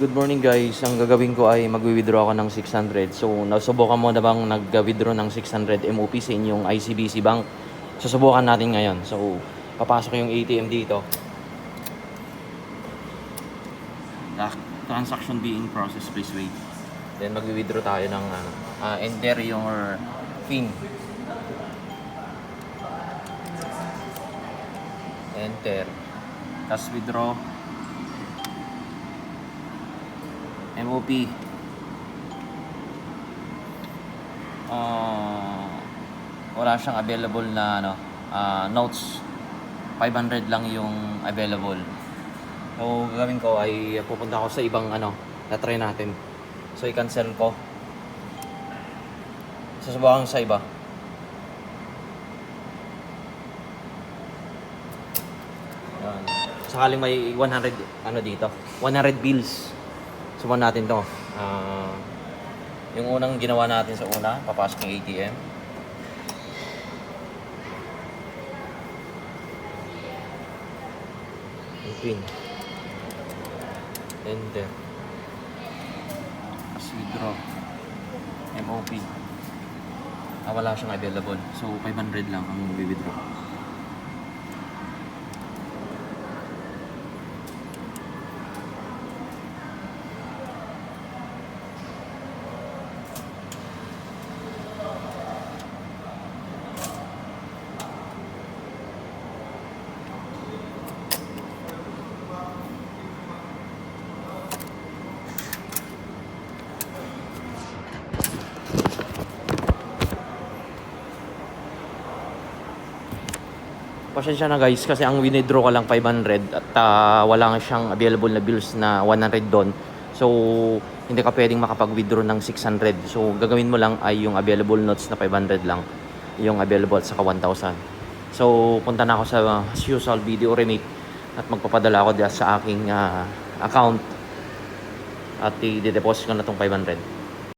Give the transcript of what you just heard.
Good morning guys. Ang gagawin ko ay magwi-withdraw ako ng 600. So, nasubukan mo na bang nag-withdraw ng 600 MOP sa inyong ICBC Bank? Susubukan natin ngayon. So, papasok yung ATM dito. Transaction being processed, please wait. Then magwi-withdraw tayo ng ano, ah, enter your PIN. Enter. Tapos withdraw. MOP. Ah, wala siyang available na ano, ah, notes. 500 lang yung available. So, gagawin ko ay pupunta ako sa ibang ano, na-try natin. So, i-cancel ko. Susubukan ko sa iba. Yan. Sakaling may 100 ano dito, 100 bills. Subukan natin 'to. Ah, yung unang ginawa natin sa una, papasok yung ATM. Yung pin. Enter. Withdraw. MOP. Ah, wala siyang available. So, 500 lang ang withdraw. Pasensya na guys kasi ang withdraw ko lang 500 at ah, wala nga siyang available na bills na 100 doon. So, hindi ka pwedeng makapag-withdraw ng 600. So, gagawin mo lang ay yung available notes na 500 lang. Yung available at saka 1,000. So, punta na ako sa uh, as usual video remit at magpapadala ako sa aking ah, account at i-deposit ko na tong 500.